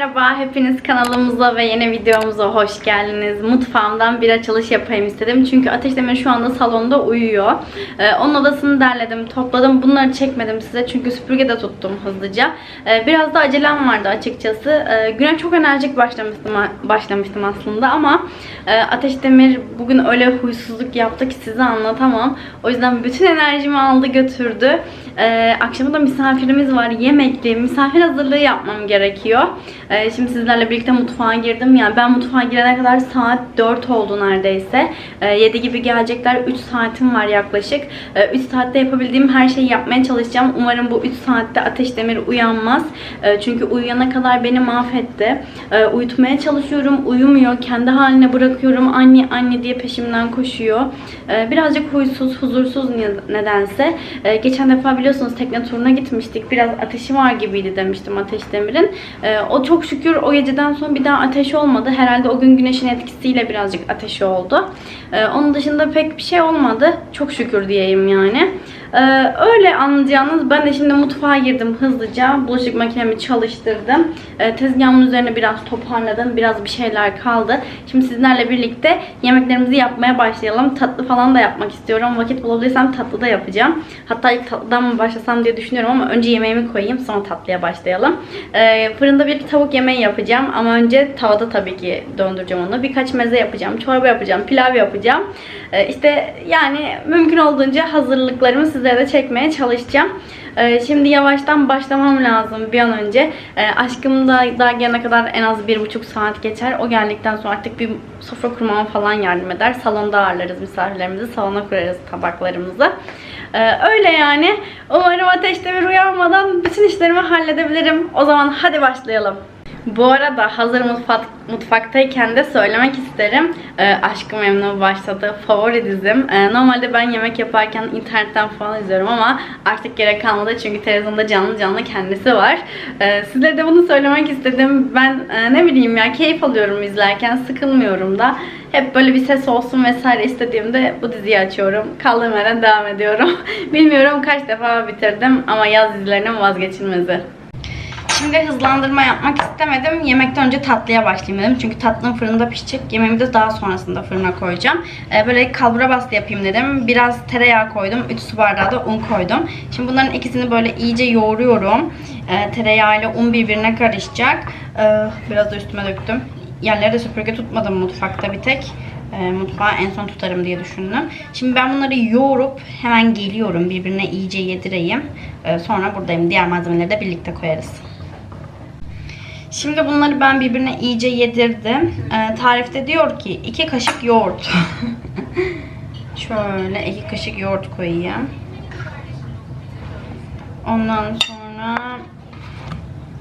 Merhaba. Hepiniz kanalımıza ve yeni videomuza hoş geldiniz. Mutfağımdan bir açılış yapayım istedim. Çünkü Ateş Demir şu anda salonda uyuyor. Ee, onun odasını derledim, topladım. Bunları çekmedim size çünkü süpürge de tuttum hızlıca. Ee, biraz da acelem vardı açıkçası. Ee, güne çok enerjik başlamıştım, başlamıştım aslında ama e, Ateş Demir bugün öyle huysuzluk yaptı ki size anlatamam. O yüzden bütün enerjimi aldı götürdü. Ee, akşama da misafirimiz var. Yemekli, misafir hazırlığı yapmam gerekiyor. Ee, şimdi sizlerle birlikte mutfağa girdim. Yani ben mutfağa girene kadar saat 4 oldu neredeyse. Ee, 7 gibi gelecekler. 3 saatim var yaklaşık. Ee, 3 saatte yapabildiğim her şeyi yapmaya çalışacağım. Umarım bu 3 saatte Ateş Demir uyanmaz. Ee, çünkü uyuyana kadar beni mahvetti. Ee, uyutmaya çalışıyorum. Uyumuyor. Kendi haline bırakıyorum. Anne anne diye peşimden koşuyor. Ee, birazcık huysuz, huzursuz ne- nedense. Geçen defa biliyorsunuz tekne turuna gitmiştik. Biraz ateşi var gibiydi demiştim Ateş Demir'in. O çok şükür o geceden sonra bir daha ateş olmadı. Herhalde o gün güneşin etkisiyle birazcık ateşi oldu. Ee, onun dışında pek bir şey olmadı. Çok şükür diyeyim yani. Ee, öyle anlayacağınız ben de şimdi mutfağa girdim hızlıca. Bulaşık makinemi çalıştırdım. Ee, tezgahımın üzerine biraz toparladım. Biraz bir şeyler kaldı. Şimdi sizlerle birlikte yemeklerimizi yapmaya başlayalım. Tatlı falan da yapmak istiyorum. Vakit bulabilirsem tatlı da yapacağım. Hatta ilk tatlıdan mı başlasam diye düşünüyorum ama önce yemeğimi koyayım sonra tatlıya başlayalım. Ee, fırında bir tavuk yemeği yapacağım ama önce tavada tabii ki döndüreceğim onu. Birkaç meze yapacağım, çorba yapacağım, pilav yapacağım. Ee, işte yani mümkün olduğunca hazırlıklarımı sizlere de çekmeye çalışacağım. Ee, şimdi yavaştan başlamam lazım bir an önce. Ee, aşkım da daha gelene kadar en az bir buçuk saat geçer. O geldikten sonra artık bir sofra kurmama falan yardım eder. Salonda ağırlarız misafirlerimizi. Salona kurarız tabaklarımızı. Ee, öyle yani. Umarım ateş demir uyanmadan bütün işlerimi halledebilirim. O zaman hadi başlayalım. Bu arada hazır mutfak, mutfaktayken de söylemek isterim. Ee, Aşkı Memnu başladı. Favori dizim. Ee, normalde ben yemek yaparken internetten falan izliyorum ama artık gerek kalmadı çünkü televizyonda canlı canlı kendisi var. Ee, sizlere de bunu söylemek istedim. Ben e, ne bileyim ya keyif alıyorum izlerken. Sıkılmıyorum da. Hep böyle bir ses olsun vesaire istediğimde bu diziyi açıyorum. Kaldığım yerden devam ediyorum. Bilmiyorum kaç defa bitirdim ama yaz dizilerinin vazgeçilmezi. Şimdi hızlandırma yapmak istemedim. Yemekten önce tatlıya başlayayım dedim. Çünkü tatlım fırında pişecek. Yemeğimi de daha sonrasında fırına koyacağım. Ee, böyle kalbura bastı yapayım dedim. Biraz tereyağı koydum. 3 su bardağı da un koydum. Şimdi bunların ikisini böyle iyice yoğuruyorum. Ee, tereyağı ile un birbirine karışacak. Ee, biraz da üstüme döktüm. Yerlere de süpürge tutmadım mutfakta bir tek. Ee, mutfağı en son tutarım diye düşündüm. Şimdi ben bunları yoğurup hemen geliyorum. Birbirine iyice yedireyim. Ee, sonra buradayım. Diğer malzemeleri de birlikte koyarız. Şimdi bunları ben birbirine iyice yedirdim. Ee, tarifte diyor ki iki kaşık yoğurt. Şöyle iki kaşık yoğurt koyayım. Ondan sonra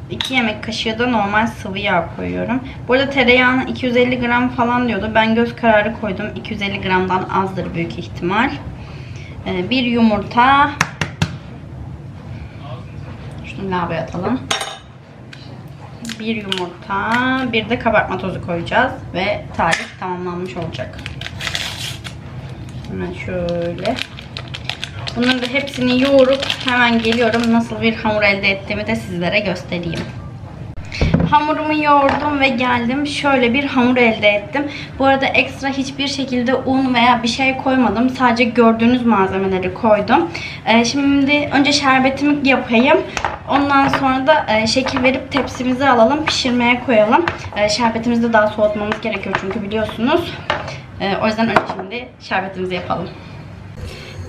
2 yemek kaşığı da normal sıvı yağ koyuyorum. Bu arada tereyağını 250 gram falan diyordu. Ben göz kararı koydum. 250 gramdan azdır büyük ihtimal. Ee, bir yumurta. Şunu lavaboya atalım. Bir yumurta, bir de kabartma tozu koyacağız ve tarif tamamlanmış olacak. Hemen şöyle. Bunların da hepsini yoğurup hemen geliyorum. Nasıl bir hamur elde ettiğimi de sizlere göstereyim. Hamurumu yoğurdum ve geldim. Şöyle bir hamur elde ettim. Bu arada ekstra hiçbir şekilde un veya bir şey koymadım. Sadece gördüğünüz malzemeleri koydum. Ee, şimdi önce şerbetimi yapayım. Ondan sonra da e, şekil verip tepsimize alalım. Pişirmeye koyalım. E, şerbetimizi de daha soğutmamız gerekiyor çünkü biliyorsunuz. E, o yüzden önce şimdi şerbetimizi yapalım.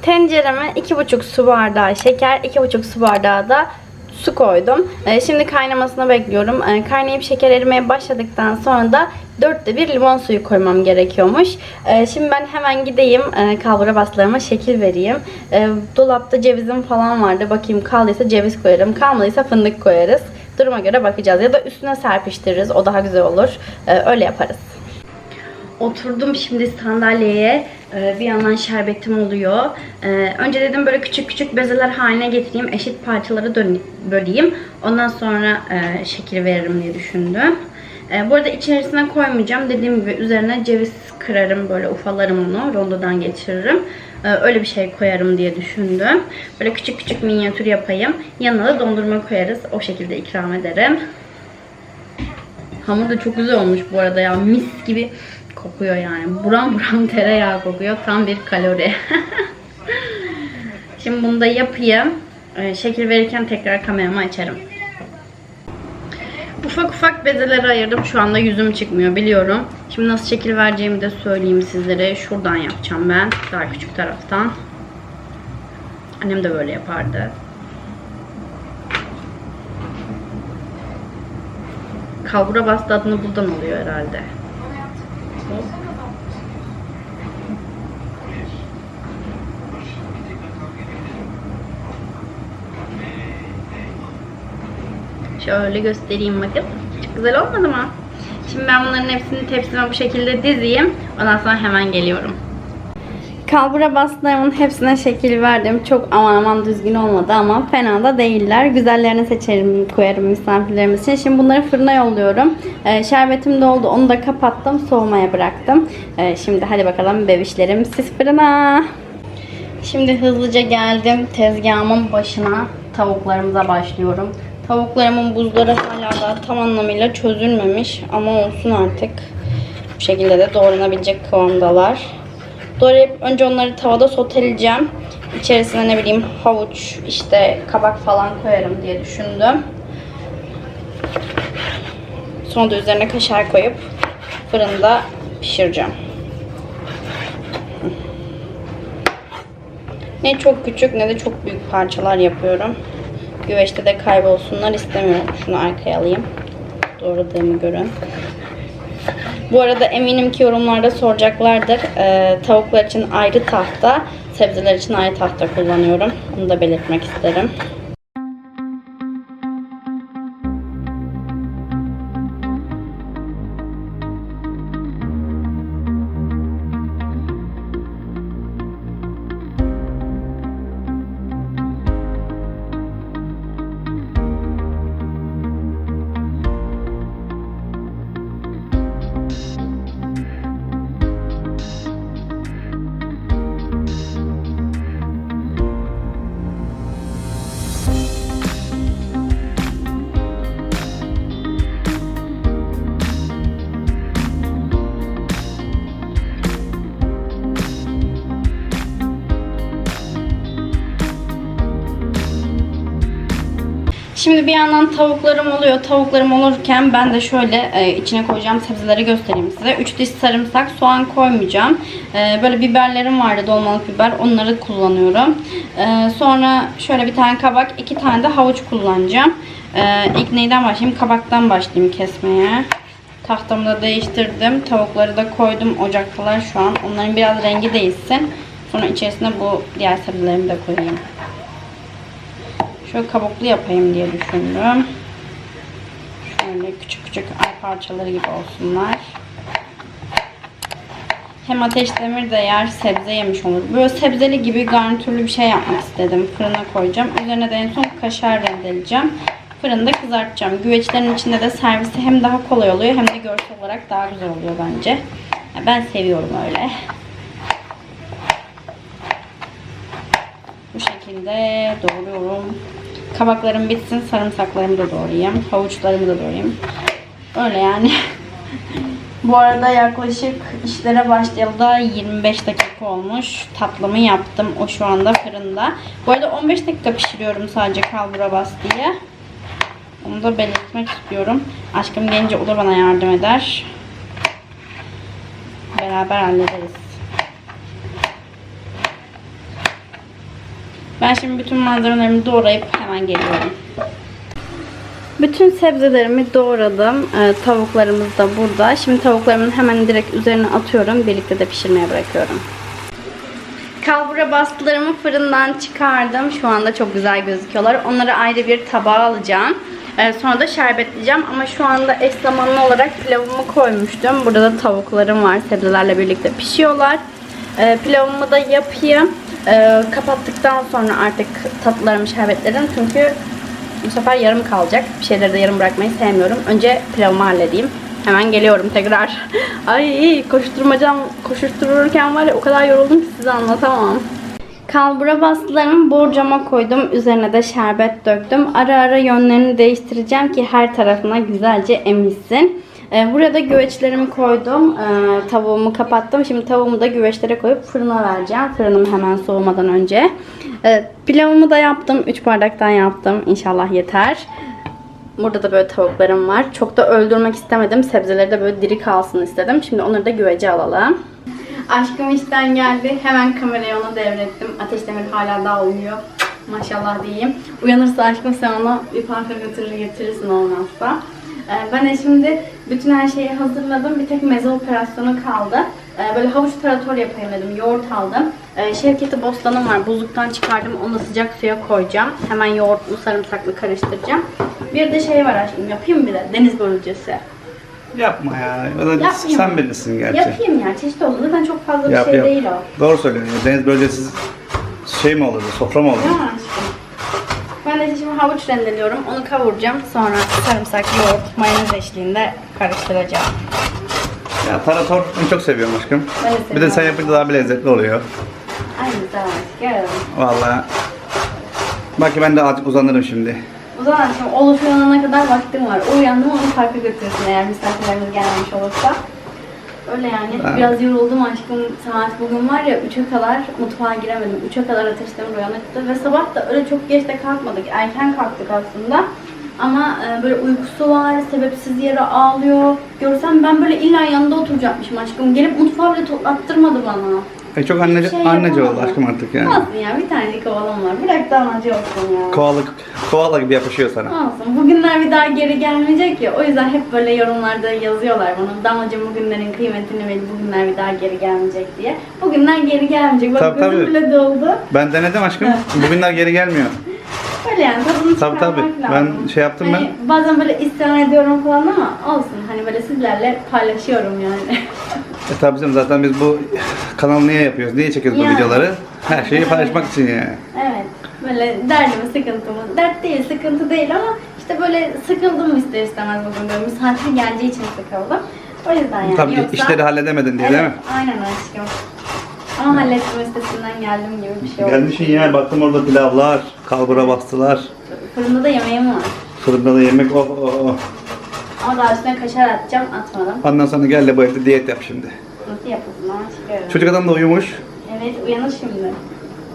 Tencereme 2,5 su bardağı şeker, 2,5 su bardağı da su koydum. Ee, şimdi kaynamasını bekliyorum. Ee, kaynayıp şeker erimeye başladıktan sonra da dörtte bir limon suyu koymam gerekiyormuş. Ee, şimdi ben hemen gideyim e, kalbura baslarıma şekil vereyim. Ee, dolapta cevizim falan vardı. Bakayım kaldıysa ceviz koyarım. Kalmadıysa fındık koyarız. Duruma göre bakacağız. Ya da üstüne serpiştiririz. O daha güzel olur. Ee, öyle yaparız. Oturdum şimdi sandalyeye. Bir yandan şerbetim oluyor. Önce dedim böyle küçük küçük bezeler haline getireyim. Eşit parçalara böleyim. Ondan sonra e, şekil veririm diye düşündüm. Ee, Bu arada içerisine koymayacağım. Dediğim gibi üzerine ceviz kırarım. Böyle ufalarım onu. Rondodan geçiririm. Ee, Öyle bir şey koyarım diye düşündüm. Böyle küçük küçük minyatür yapayım. Yanına da dondurma koyarız. O şekilde ikram ederim. Hamur da çok güzel olmuş bu arada ya. Mis gibi kokuyor yani. Buram buram tereyağı kokuyor. Tam bir kalori. Şimdi bunu da yapayım. Ee, şekil verirken tekrar kameramı açarım. Ufak ufak bezeleri ayırdım. Şu anda yüzüm çıkmıyor biliyorum. Şimdi nasıl şekil vereceğimi de söyleyeyim sizlere. Şuradan yapacağım ben. Daha küçük taraftan. Annem de böyle yapardı. Kalbura bastı adını buradan oluyor herhalde. Şöyle göstereyim bakın. Çok güzel olmadı mı? Şimdi ben bunların hepsini tepsime bu şekilde dizeyim. Ondan sonra hemen geliyorum. Kalbura bastığımın hepsine şekil verdim. Çok aman aman düzgün olmadı ama fena da değiller. Güzellerini seçerim, koyarım misafirlerimiz için. Şimdi bunları fırına yolluyorum. Ee, şerbetim doldu. Onu da kapattım. Soğumaya bıraktım. Ee, şimdi hadi bakalım bebişlerim siz fırına. Şimdi hızlıca geldim tezgahımın başına. Tavuklarımıza başlıyorum. Tavuklarımın buzları hala da tam anlamıyla çözülmemiş ama olsun artık. Bu şekilde de doğranabilecek kıvamdalar. Doğrayıp önce onları tavada soteleyeceğim. İçerisine ne bileyim havuç, işte kabak falan koyarım diye düşündüm. Sonra da üzerine kaşar koyup fırında pişireceğim. Ne çok küçük ne de çok büyük parçalar yapıyorum. Güveçte de kaybolsunlar istemiyorum. Şunu arkaya alayım. Doğradığımı görün. Bu arada eminim ki yorumlarda soracaklardır. Ee, tavuklar için ayrı tahta, sebzeler için ayrı tahta kullanıyorum. Bunu da belirtmek isterim. Şimdi bir yandan tavuklarım oluyor. Tavuklarım olurken ben de şöyle e, içine koyacağım sebzeleri göstereyim size. 3 diş sarımsak, soğan koymayacağım. E, böyle biberlerim vardı, dolmalık biber. Onları kullanıyorum. E, sonra şöyle bir tane kabak, iki tane de havuç kullanacağım. E, ilk neyden başlayayım? Kabaktan başlayayım kesmeye. Tahtamı da değiştirdim. Tavukları da koydum. Ocaktalar şu an. Onların biraz rengi değişsin. Sonra içerisine bu diğer sebzelerimi de koyayım. Şöyle kabuklu yapayım diye düşündüm. Şöyle küçük küçük ay parçaları gibi olsunlar. Hem ateş demir de yer, sebze yemiş olur. Böyle sebzeli gibi garnitürlü bir şey yapmak istedim. Fırına koyacağım. Üzerine de en son kaşar rendeleyeceğim. Fırında kızartacağım. Güveçlerin içinde de servisi hem daha kolay oluyor hem de görsel olarak daha güzel oluyor bence. Ben seviyorum öyle. Bu şekilde doğruyorum. Kabaklarım bitsin, sarımsaklarımı da doğrayayım. Havuçlarımı da doğrayayım. Öyle yani. Bu arada yaklaşık işlere başlayalı da 25 dakika olmuş. Tatlımı yaptım. O şu anda fırında. Bu arada 15 dakika pişiriyorum sadece kalbura bas diye. Onu da belirtmek istiyorum. Aşkım gelince o da bana yardım eder. Beraber hallederiz. Ben şimdi bütün malzemelerimi doğrayıp hemen geliyorum. Bütün sebzelerimi doğradım. Ee, tavuklarımız da burada. Şimdi tavuklarımın hemen direkt üzerine atıyorum. Birlikte de pişirmeye bırakıyorum. Kalbura bastılarımı fırından çıkardım. Şu anda çok güzel gözüküyorlar. Onları ayrı bir tabağa alacağım. Ee, sonra da şerbetleyeceğim. Ama şu anda eş zamanlı olarak pilavımı koymuştum. Burada da tavuklarım var. Sebzelerle birlikte pişiyorlar. Ee, pilavımı da yapayım. Ee, kapattıktan sonra artık tatlılarımı şerbetlerim. Çünkü bu sefer yarım kalacak. Bir şeyleri de yarım bırakmayı sevmiyorum. Önce pilavımı halledeyim. Hemen geliyorum tekrar. Ay koşturmacam koşuştururken var ya o kadar yoruldum ki size anlatamam. Kalbura bastılarımı borcama koydum. Üzerine de şerbet döktüm. Ara ara yönlerini değiştireceğim ki her tarafına güzelce emilsin. Ee, buraya da güveçlerimi koydum. Ee, tavuğumu kapattım. Şimdi tavuğumu da güveçlere koyup fırına vereceğim. Fırınım hemen soğumadan önce. Ee, pilavımı da yaptım. 3 bardaktan yaptım. İnşallah yeter. Burada da böyle tavuklarım var. Çok da öldürmek istemedim. Sebzeleri de böyle diri kalsın istedim. Şimdi onları da güvece alalım. Aşkım işten geldi. Hemen kamerayı ona devrettim. Ateş Demir hala daha uyuyor. Maşallah diyeyim. Uyanırsa aşkım sen onu bir parka götürür getirirsin olmazsa. Ee, Ben de şimdi bütün her şeyi hazırladım. Bir tek meze operasyonu kaldı. Ee, Böyle havuç tarator yapayım dedim. Yoğurt aldım. Ee, Şevketi bostanım var. Buzluktan çıkardım. Onu da sıcak suya koyacağım. Hemen yoğurtlu sarımsaklı karıştıracağım. Bir de şey var aşkım. Yapayım bir de. Deniz börülcesi. Yapma ya. Yapayım sen bilirsin gerçi. Yapayım ya. Çeşit oldu. Zaten çok fazla bir Yap, şey yap. değil o. Doğru söylüyorsun. Deniz bölgesiz şey mi olurdu? Sofra mı olurdu? Mi aşkım? De şimdi havuç rendeliyorum. Onu kavuracağım. Sonra sarımsak, yoğurt, mayonez eşliğinde karıştıracağım. Ya tarator ben çok seviyorum aşkım. Ben de Bir de seviyorum. sen yapınca daha bir lezzetli oluyor. Ay güzel aşkım. Vallahi. Bak ben de azıcık uzanırım şimdi. O zaman şimdi Oluş uyanana kadar vaktim var. O uyandım onu parka götürürsün eğer misafirlerimiz gelmemiş olursa. Öyle yani. Ha. Biraz yoruldum aşkım. Saat bugün var ya 3'e kadar mutfağa giremedim. 3'e kadar ateşten uyanıktı. Ve sabah da öyle çok geç de kalkmadık. Erken kalktık aslında. Ama e, böyle uykusu var, sebepsiz yere ağlıyor. Görsem ben böyle illa yanında oturacakmışım aşkım. Gelip mutfağı bile toplattırmadı bana. E çok anneci, Şey anneci oldu aşkım artık yani. Olsun ya bir tanecik oğlum var. Bırak da anacı olsun ya. Koala, koala gibi yapışıyor sana. Olsun. Bugünler bir daha geri gelmeyecek ya. O yüzden hep böyle yorumlarda yazıyorlar bana. Damlacığım bugünlerin kıymetini bil. Bugünler bir daha geri gelmeyecek diye. Bugünler geri gelmeyecek. Bak Tabii, gözüm tabii. bile doldu. Ben denedim aşkım. Bugünler geri gelmiyor. Öyle yani tadını Tabii, tabii. lazım. Ben şey yaptım Hani Bazen böyle isyan ediyorum falan ama olsun. Hani böyle sizlerle paylaşıyorum yani. E tabii canım zaten biz bu kanalı niye yapıyoruz? Niye çekiyoruz bu Yani. videoları? Her şeyi paylaşmak için yani. evet. Böyle derdimi, sıkıntımı. Dert değil, sıkıntı değil ama işte böyle sıkıldım ister istemez bugün. Böyle misafir geleceği için sıkıldım. O yüzden yani. Tabii Yoksa... işleri halledemedin diye değil mi? Aynen aşkım. Ama hallettim üstesinden geldim gibi bir şey oldu. Gelmişsin ya baktım orada pilavlar, kalbura bastılar. Fırında da yemeğim var. Fırında da yemek oh oh oh. Ama daha üstüne kaşar atacağım, atmadım. Ondan sonra gel de bu evde diyet yap şimdi. Nasıl yapılsın ama. Çocuk adam da uyumuş. Evet, uyanır şimdi.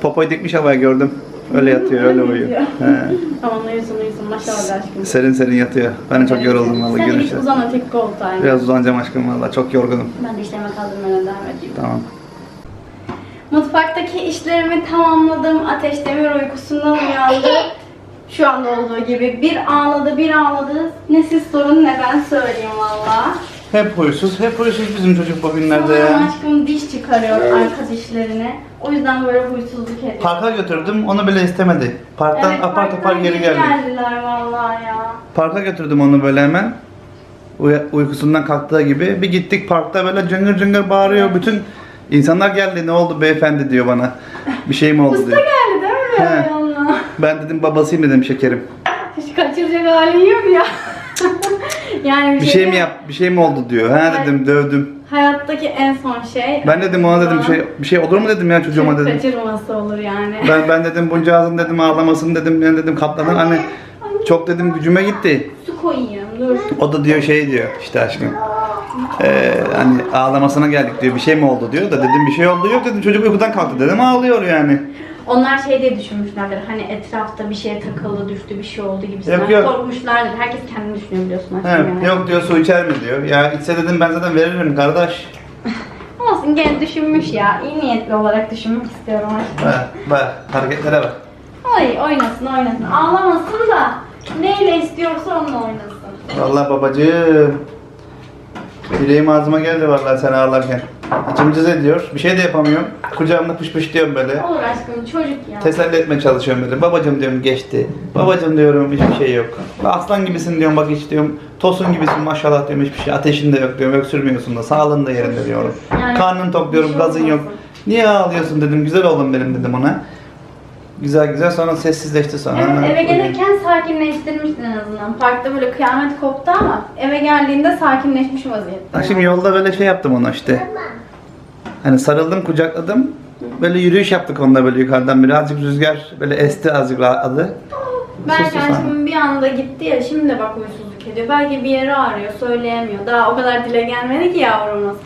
Popoyu dikmiş havaya gördüm. Öyle yatıyor, öyle uyuyor. He. Tamam uyusun uyusun, maşallah aşkım. Serin serin yatıyor. Ben de çok yoruldum vallahi Sen de git uzan öteki koltuğa. yani. Biraz uzanacağım aşkım vallahi çok yorgunum. Ben de işlerime kaldırmaya devam edeyim. Tamam. Mutfaktaki işlerimi tamamladım. Ateş Demir uykusundan uyandı. Şu anda olduğu gibi bir ağladı bir ağladı. Ne siz sorun ne ben söyleyeyim valla. Hep huysuz, hep huysuz bizim çocuk bugünlerde ya. aşkım diş çıkarıyor arka dişlerini. O yüzden böyle huysuzluk ediyor. Parka götürdüm, onu bile istemedi. Parktan Evet, apar parktan topar geri geldi. geldiler vallahi ya. Parka götürdüm onu böyle hemen. Uy- uykusundan kalktığı gibi. Bir gittik parkta böyle cıngır cıngır bağırıyor. Bütün insanlar geldi ne oldu beyefendi diyor bana. Bir şey mi oldu Usta diyor. geldi değil mi He. Ben dedim babasıyım dedim şekerim. Hiç kaçıracak halin yok ya. yani Bir şey mi yap, bir şey mi oldu diyor. Ha dedim dövdüm. Hayattaki en son şey. Ben dedim ona dedim bir şey bir şey olur mu dedim ya çocuğuma dedim. kaçırması olur yani. Ben ben dedim bunca ağzın dedim ağlamasın dedim ben dedim katladın hani çok dedim gücüme gitti. Su koyayım dur. O da diyor şey diyor işte aşkım. Ee, hani ağlamasına geldik diyor bir şey mi oldu diyor da dedim bir şey oldu yok dedim çocuk uykudan kalktı dedim ağlıyor yani. Onlar şey diye düşünmüşlerdir. Hani etrafta bir şeye takıldı, düştü, bir şey oldu gibisinden. Yok, yok. Korkmuşlardır. Herkes kendini düşünüyor biliyorsun He, yani. yok diyor su içer mi diyor. Ya içse dedim ben zaten veririm kardeş. Olsun gene düşünmüş ya. İyi niyetli olarak düşünmek istiyorum aşkım. Bak bak hareketlere bak. Ay oynasın oynasın. Ağlamasın da neyle istiyorsa onunla oynasın. Vallahi babacığım. Yüreğim ağzıma geldi vallahi sen ağlarken. İçim cız ediyor. Bir şey de yapamıyorum. Kucağımda pış pış diyorum böyle. Olur aşkım çocuk ya. Teselli etmeye çalışıyorum böyle. Babacım diyorum geçti. Babacım diyorum hiçbir şey yok. Aslan gibisin diyorum bak hiç diyorum. Tosun gibisin maşallah diyorum hiçbir şey. Ateşin de yok diyorum. Öksürmüyorsun da. Sağlığın da yerinde diyorum. Yani Karnın tok diyorum. şey Gazın yok. Niye ağlıyorsun dedim. Güzel oğlum benim dedim ona. Güzel güzel sonra sessizleşti sonra. Evet eve gelirken sakinleştirmiştin en azından. Parkta böyle kıyamet koptu ama eve geldiğinde sakinleşmiş vaziyette. Ha, Şimdi yolda böyle şey yaptım ona işte. Hani sarıldım kucakladım. Böyle yürüyüş yaptık onunla böyle yukarıdan birazcık rüzgadı böyle esti azıcık rahatladı. Belki Sus, sus, aşkım bir anda gitti ya şimdi de bak huysuzluk ediyor. Belki bir yeri ağrıyor, söyleyemiyor. Daha o kadar dile gelmedi ki yavrumuz.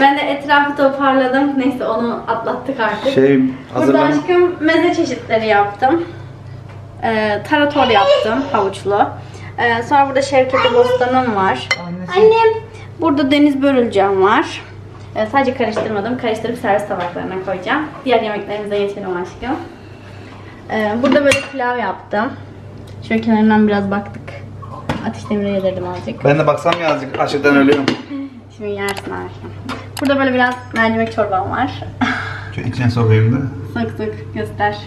Ben de etrafı toparladım. Neyse onu atlattık artık. Şey Burada hazırlan. aşkım meze çeşitleri yaptım. Ee, tarator yaptım havuçlu. Ee, sonra burada Şevketi Bostanım var. Annem. Burada deniz börülcem var. Ee, sadece karıştırmadım. Karıştırıp servis tabaklarına koyacağım. Diğer yemeklerimize geçelim aşkım. Ee, burada böyle pilav yaptım. Şöyle kenarından biraz baktık. Ateş demire yedirdim azıcık. Ben de baksam ya azıcık açlıktan ölüyorum. Şimdi yersin aşkım. Burada böyle biraz mercimek çorbam var. Şu içine sokayım da. sık sık göster.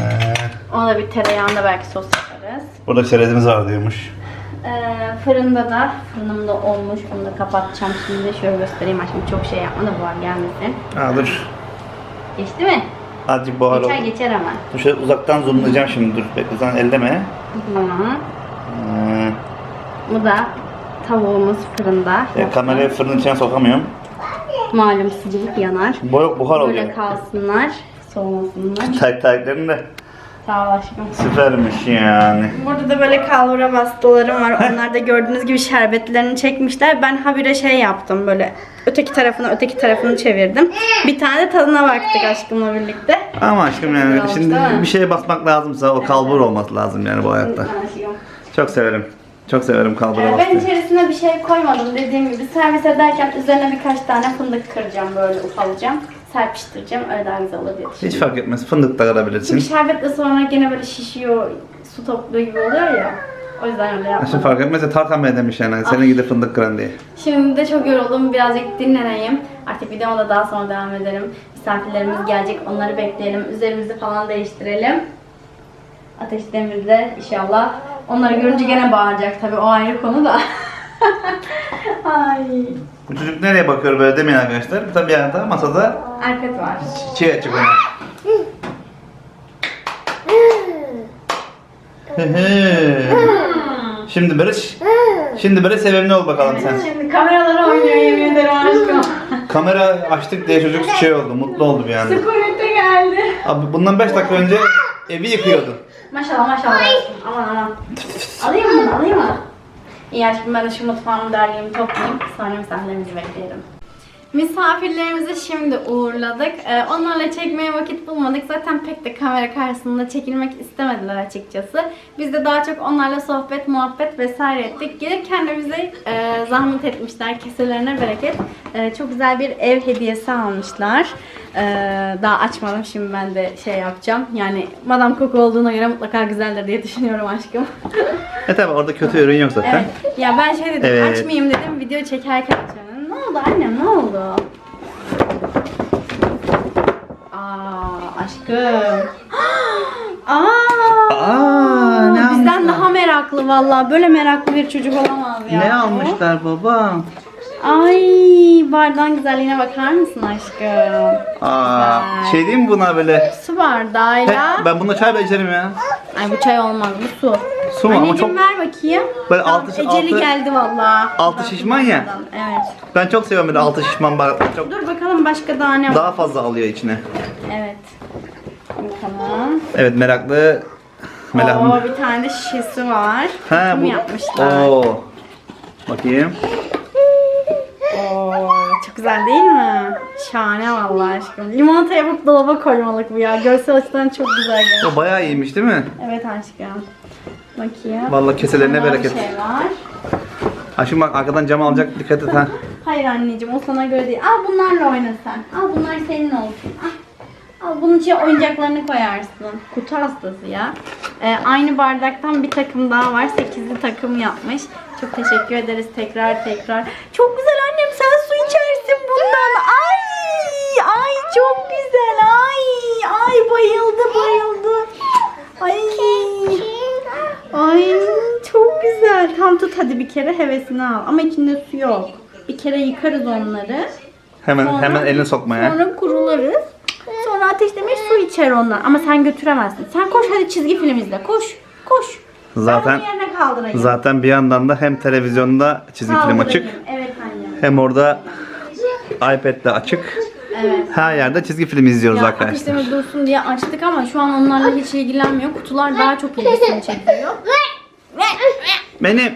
Ee, Ona bir tereyağında belki sos yaparız. burada çerezimiz var diyormuş. Ee, fırında da, fırınımda olmuş. Bunu da kapatacağım şimdi. Şöyle göstereyim aşkım. Çok şey yapma da buhar gelmesin. Ha dur. Geçti mi? Azıcık buhar oldu. Geçer geçer hemen. Dur şöyle uzaktan zoomlayacağım şimdi dur. Bekle sen elleme. Tamam. Ee, Bu da tavuğumuz fırında. e, kamerayı fırının içine sokamıyorum. Malum sıcak yanar. Bu buhar oluyor. Böyle kalsınlar. Soğumasınlar. Tak taklarım da Sağ ol aşkım. süpermiş yani. Burada da böyle kalbura bastalarım var. Onlar da gördüğünüz gibi şerbetlerini çekmişler. Ben habire şey yaptım böyle. Öteki tarafını öteki tarafını çevirdim. Bir tane tadına baktık aşkımla birlikte. Ama aşkım yani Güzel olmuş, şimdi değil mi? bir şeye basmak lazımsa o kalbur olması lazım yani bu hayatta. Aşkım. Çok severim. Çok severim kalbur Ee, ben içerisine bir şey koymadım dediğim gibi. Servis ederken üzerine birkaç tane fındık kıracağım böyle ufalacağım. Serpiştireceğim. Öyle daha güzel olur diye Hiç fark etmez. Fındık da kırabilirsin. Çünkü şerbetle sonra gene böyle şişiyor, su topluyor gibi oluyor ya. O yüzden öyle Şimdi yapmadım. fark etmez ya Tarkan Bey demiş yani. Senin gidip fındık kıran diye. Şimdi de çok yoruldum. Birazcık dinleneyim. Artık videoma da daha sonra devam edelim. Misafirlerimiz gelecek. Onları bekleyelim. Üzerimizi falan değiştirelim. Ateş Demir'de inşallah. Onları görünce gene bağıracak tabii. O ayrı konu da. Ay. Bu çocuk nereye bakıyor böyle demeyin arkadaşlar. Tabii bir yanda masada Arkat var. çiğ açık ona. Şimdi Barış, şimdi böyle sevimli ol bakalım sen. Şimdi kameralara oynuyor yemin ederim aşkım. Kamera açtık diye çocuk şey oldu, mutlu oldu bir anda. Tuvalete geldi. Abi bundan 5 dakika önce evi yıkıyordun. Maşallah maşallah. Aman aman. Alayım mı? Alayım mı? İyi aşkım ben de şu mutfağımı derleyeyim toplayayım. Sonra misafirlerimizi bekleyelim. Misafirlerimizi şimdi uğurladık. Ee, onlarla çekmeye vakit bulmadık. Zaten pek de kamera karşısında çekilmek istemediler açıkçası. Biz de daha çok onlarla sohbet, muhabbet vesaire ettik. Gelirken de bize e, zahmet etmişler. Keselerine bereket. E, çok güzel bir ev hediyesi almışlar. E, daha açmadım. Şimdi ben de şey yapacağım. Yani Madame Coco olduğuna göre mutlaka güzeldir diye düşünüyorum aşkım. E tabi orada kötü ürün yok zaten. Evet. Ya ben şey dedim Evet. açmayayım dedim video çekerken açıyorum. Oldu annem ne oldu? Aa aşkım. Aa, Aa, ne bizden almışlar? daha meraklı vallahi. Böyle meraklı bir çocuk olamaz ya. Ne almışlar baba? Ay bardağın güzelliğine bakar mısın aşkım? Aa, Güzel. şey diyeyim mi buna böyle? Su bardağıyla. He, ben bununla çay da içerim ya. Ay bu çay olmaz bu su. Su mu ama Anneciğim ver bakayım. Böyle Tamam, altı- Eceli altı- geldi vallahi. altı şişman ya. Evet. Ben çok seviyorum böyle altı şişman bardak. Çok Dur bakalım başka daha ne var? daha fazla alıyor içine. Evet. Bakalım. Evet meraklı Melahım. Oo, bir tane de şişesi var. Ha bu. yapmışlar. Oo. Bakayım. Oo, çok güzel değil mi? Şahane vallahi aşkım. Limonata yapıp dolaba koymalık bu ya. Görsel açıdan çok güzel görünüyor. O bayağı iyiymiş değil mi? Evet aşkım. Bakayım. Vallahi keselerine bir bereket. şey var. Aşkım bak arkadan cam alacak dikkat et ha. Hayır anneciğim o sana göre değil. Al bunlarla oyna sen. Al bunlar senin olsun. Al. Al bunun içine oyuncaklarını koyarsın. Kutu hastası ya. Ee, aynı bardaktan bir takım daha var. Sekizli takım yapmış. Çok teşekkür ederiz tekrar tekrar. Çok güzel annem sen su içersin bundan. Ay ay çok güzel. Ay ay bayıldı bayıldı. Ay. Ay çok güzel. Tamam tut hadi bir kere hevesini al. Ama içinde su yok. Bir kere yıkarız onları. Hemen Sonra- hemen elini sokma ya. Sonra kurularız. Sonra ateşlemeye su içer onlar. Ama sen götüremezsin. Sen koş hadi çizgi film izle. Koş. Koş. Zaten zaten bir yandan da hem televizyonda çizgi film açık Evet annem. hem orada iPad'de açık. Evet. Her yerde çizgi film izliyoruz Ya arkadaşlar. ateşleme dursun diye açtık ama şu an onlarla hiç ilgilenmiyor. Kutular daha çok ilgisini çekiyor. Benim.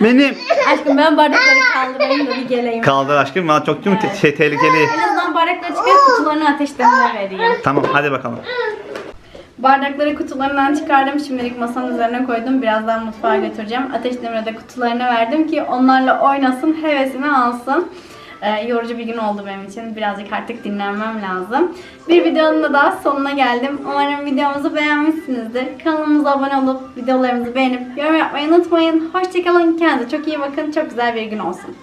Benim. Aşkım ben bardakları kaldırayım da bir geleyim. Kaldır aşkım bana çok değil? Te- şey, tehlikeli. En azından bardakları çıkarıp kutularını ateşlemeye vereyim. Tamam hadi bakalım. Bardakları kutularından çıkardım. Şimdilik masanın üzerine koydum. Birazdan mutfağa götüreceğim. Ateş Demir'e de kutularını verdim ki onlarla oynasın, hevesini alsın. Ee, yorucu bir gün oldu benim için. Birazcık artık dinlenmem lazım. Bir videonun da daha sonuna geldim. Umarım videomuzu beğenmişsinizdir. Kanalımıza abone olup videolarımızı beğenip yorum yapmayı unutmayın. Hoşçakalın. Kendinize çok iyi bakın. Çok güzel bir gün olsun.